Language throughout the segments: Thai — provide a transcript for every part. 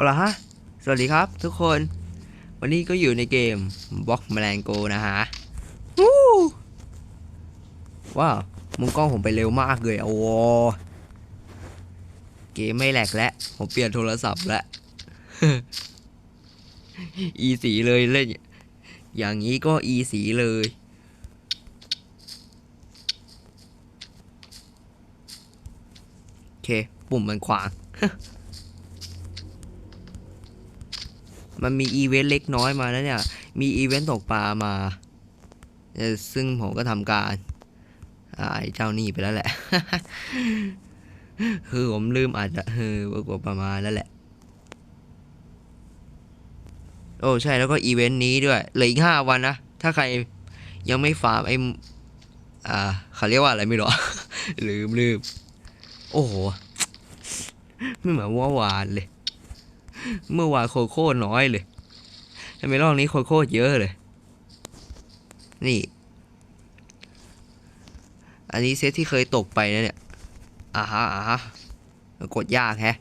เอาละฮะ สวัสดีครับทุกคน วันนี้ก็อยู่ในเกมบล็อกแมลงโกนะฮะวู้ว้าว มุมกล้องผมไปเร็วมากเลยโอ้โหเกมไม่แหลกแล้ว ผมเปลี่ยนโทรศัพท์แล้ว อีสีเลยเล่น อย่างนี้ก็อีสีเลยโอเค ปุ่มมันขวาง มันมีอีเวนต์เล็กน้อยมาแล้วเนี่ย มีอีเวนต์ตกปลามาซึ่งผมก็ทำการไอ้เจ้านี่ไปแล้วแหละ คือผมลืมอาจจะเออกว่าประมาณแล้วแหละ โอ้ใช่แล้วก็อีเวนต์นี้ด้วย เหลืออีกห้าวันนะ ถ้าใครยังไม่ฟาร์มไอ้อ่าเขาเรียกว่าอะไรไม่รู้ลืมลืม โอ้โห ไม่เหมือนเมื่อวานเลย เมื่อวานโคโค่น้อยเลยทำไมรอบนี้โคโค่เยอะเลย นี่ อันนี้เซตที่เคยตกไปนะเนี่ยอ่าฮะอ่าฮะกดยากแฮะ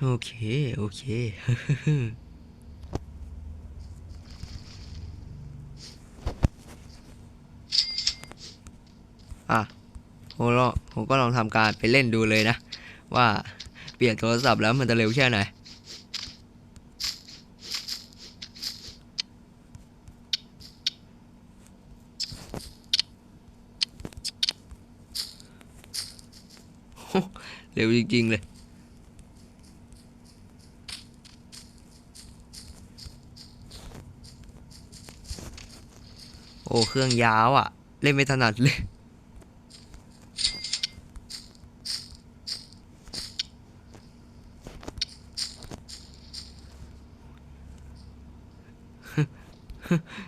โอเค โอเค อะ ผมลองผมก็ลองทำการไปเล่นดูเลยนะ ว่าเปลี่ยนโทรศัพท์แล้วมันจะเร็วแค่ไหนเร็วจริงๆเลย โอ้ เครื่องยาวอะ เล่นไม่ถนัดเลย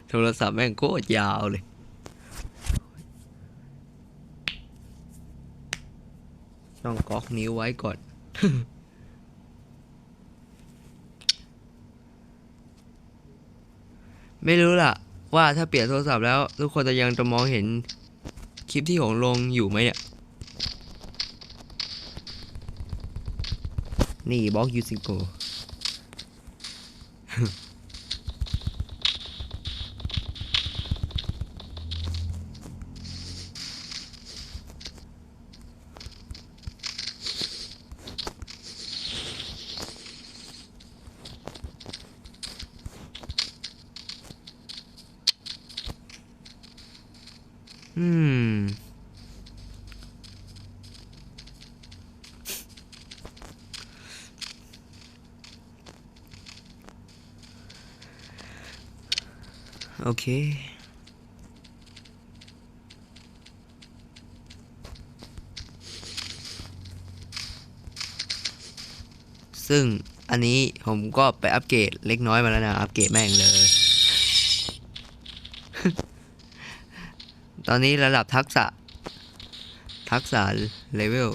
โทรศัพท์แม่งโคตรยาวเลยต้องก๊อกนิ้วไว้ก่อน ไม่รู้ล่ะ ว่าถ้าเปลี่ยนโทรศัพท์แล้ว ทุกคนจะยังจะมองเห็น คลิปที่ผมลงอยู่ไหมเนี่ย นี่บล็อกยูซิโก อืม โอเค ซึ่งอันนี้ผมก็ไปอัปเกรดเล็กน้อยมาแล้วนะ อัปเกรดแม่งเลย ตอนนี้ระดับทักษะ ทักษะเลเวล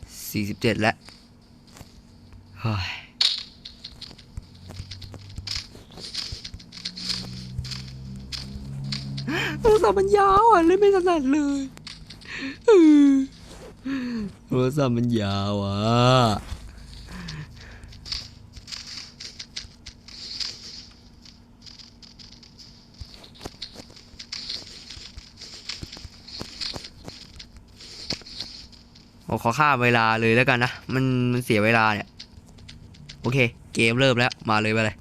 47 แล้วเฮ้ยโทรศัพท์มันยาวอะเล่นไม่ถนัดเลยโทรศัพท์มันยาวอะ ผมขอค่าเวลาเลยแล้วกันนะ มันมันเสียเวลาเนี่ย โอเค เกมเริ่มแล้ว มาเลยไปเลย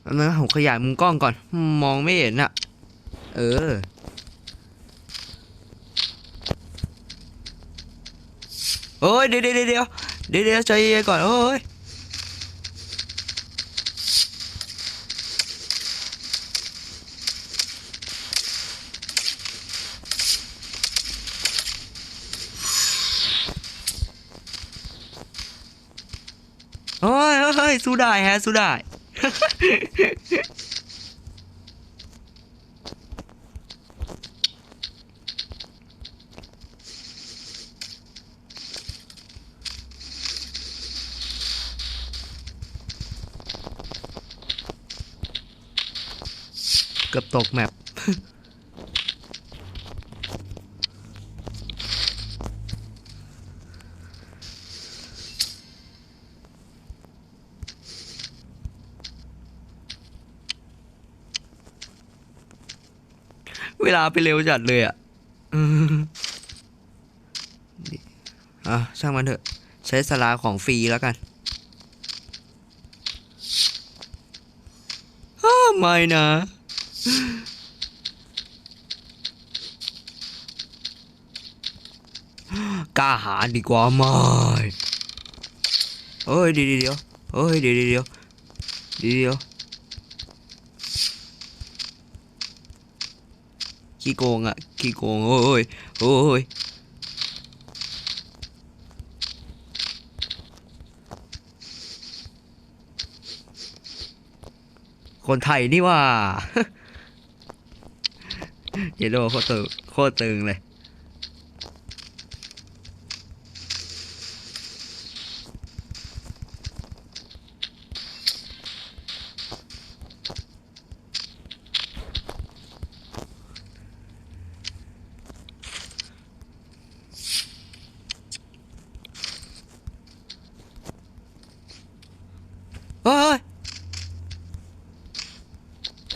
แป๊บ นึงนะผมขยายมุมกล้องก่อน มองไม่เห็นอะเออ โอ้ยเดี๋ยวเดี๋ยวเดี๋ยวเดี๋ยวเดี๋ยวใจเย็นก่อน โอ้ยโอ้ยเฮ้ยสู้ได้ฮะสู้ได้ เกือบตกแมป เวลาไปเร็วจัดเลยอะอะช่างมันเถอะ ใช้สลาของฟรีแล้วกันอ้าไม่นะ กล้าหาดีกว่าไม่เอ้ยเดี๋ยวเดี๋ยวเอ้ยเดี๋ยวเดี๋ยวเดี๋ยวเดี๋ยว ขี้โกงอะขี้โกงโอ้ยโอ้ยคนไทยนี่ว่าเยโดโคตรโคตรตึงเลย เฮ้ย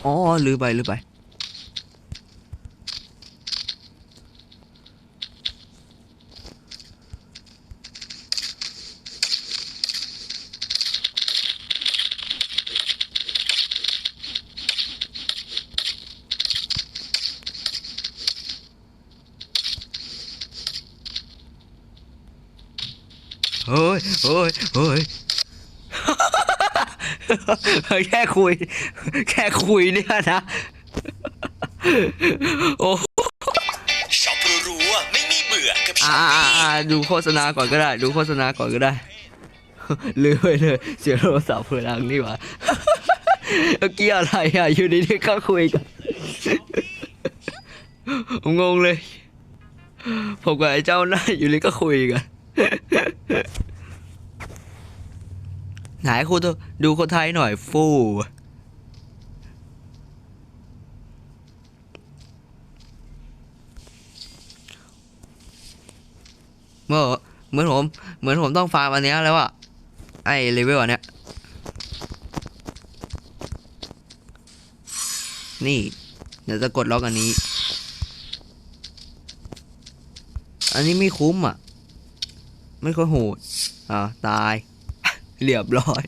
อ๋อลืมไปลืมไป เฮ้ยเฮ้ยเฮ้ย แค่คุย แค่คุยเนี่ยนะ โอ้ช็อปรัวๆไม่มีเบื่อกับช็อ่าอปอ่าปี้อ่าดูโฆษณาก่อนก็ได้ ดูโฆษณาก่อนก็ได้ลืมไปเลยเสียงโทรศัพท์เพื่อดังนี่หว่าเมื่อกี้อะไรอะ อยู่ดีๆก็คุยกันผมงงเลย ผมกับไอ้เจ้าหน้าอยู่ดีก็คุยกัน ไหนคุณดูคนไทยหน่อยฟูเมื่อเหมือนผมเหมือนผมต้องฟาร์มอันนี้แล้วอะไอเลเวลอันเนี้ยนี่ เดี๋ยวจะกดล็อกอันนี้ อันนี้ไม่คุ้มอะ ไม่ค่อยโหดอ่าตาย เรียบร้อย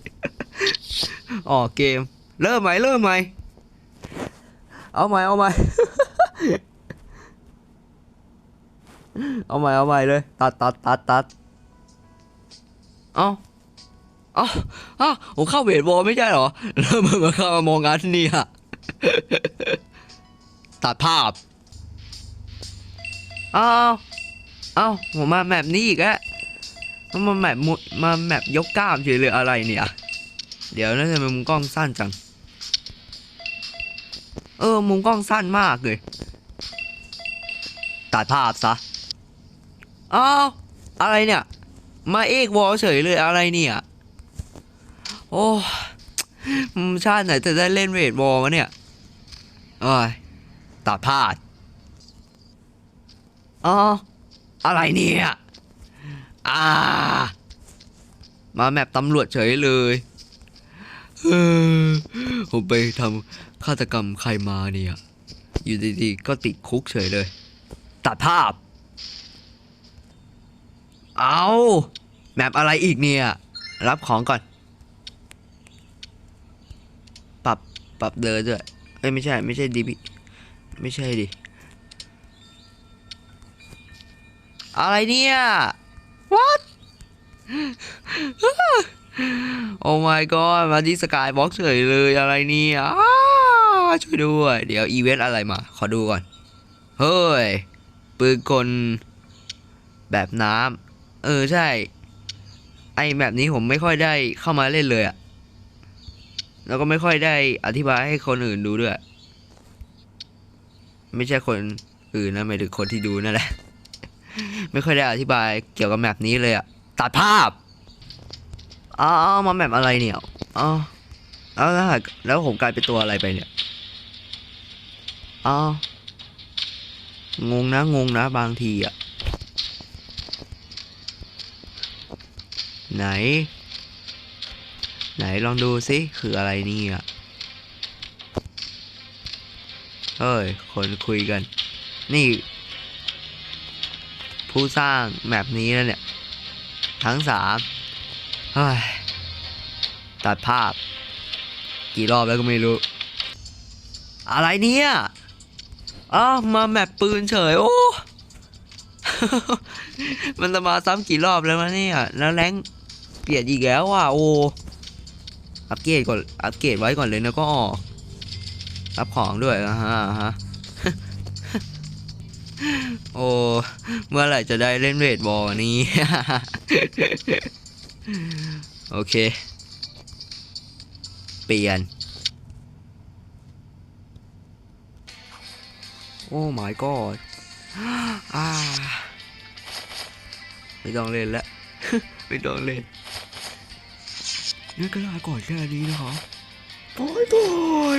ออกเกม เริ่มไหมเริ่มไหมเอาใหม่เอาใหม่เอาใหม่เอาใหม่เลย ตัดตัดตัดตัดเอาเอาเอาผมเข้าเวทบอลไม่ใช่หรอแล้วมันมาเข้ามามองงานนี่อะตัดภาพ เอาเอาผมมาแมปนี้อีกแล้ว มันมาแมปมุมาแมปยกกล้ามเฉยเลยอะไรเนี่ย เดี๋ยวนะทำไมมุมกล้องสั้นจัง เออ มุมกล้องสั้นมากเลย ตัดภาพซะอ้าวอะไรเนี่ย มาเอกวอลเฉยเลยอะไรเนี่ย โอ้ชาติไหนจะได้เล่นเวทบอลวะเนี่ยโอ้ยตัดพลาดอ๋ออะไรเนี่ย อ่า มาแมปตำรวจเฉยเลยเออผมไปทำฆาตกรรมใครมาเนี่ย อยู่ดีๆก็ติดคุกเฉยเลย ตัดภาพ เอาแมปอะไรอีกเนี่ย รับของก่อน ปรับ ปรับเดินด้วย เอ้ยไม่ใช่ ไม่ใช่ดีพีไม่ใช่ดิ อะไรเนี่ย what โอ้ my god มาที่สกายบ็อกเฉยเลยอะไรเนี่ยอ้าช่วยด้วย เดี๋ยวอีเวนต์อะไรมา ขอดูก่อน เฮ้ย ปืนกลแบบน้ำเออใช่ ไอแบบนี้ผมไม่ค่อยได้เข้ามาเล่นเลยอะแล้วก็ไม่ค่อยได้อธิบายให้คนอื่นดูด้วย ไม่ใช่คนอื่นนะหมายถึงคนที่ดูนั่นแหละ ไม่ค่อยได้อธิบายเกี่ยวกับแมปนี้เลยอะตัดภาพอ้าวมาแมปอะไรเนี่ยอ้าวแล้วแล้วผมกลายเป็นตัวอะไรไปเนี่ยอ้าวงงนะงงนะบางทีอะไหน ไหนลองดูสิคืออะไรนี่ยเฮ้ย คนคุยกัน นี่ ผู้สร้างแมปนี้แล้วเนี่ย ทั้งสามตัดภาพ กี่รอบแล้วก็ไม่รู้ อะไรเนี่ยอ้ามาแมปปืนเฉย โอ้ มันจะมาซ้ำกี่รอบแล้ววะเนี่ย แล้วแรงเปลี่ยนอีกแล้วว่ะโอ้อัปเกรดก่อนอัปเกรดไว้ก่อนเลยนะก็ออรับของด้วยอะฮะฮะ โอ้ เมื่อไหร่จะได้เล่นเวทบอลนี้ โอเค เปลี่ยน โอ้ my god อ่าไม่ต้องเล่นแล้วไม่ต้องเล่นนี่ก็ลาก่อนแค่นี้นะครับบายบาย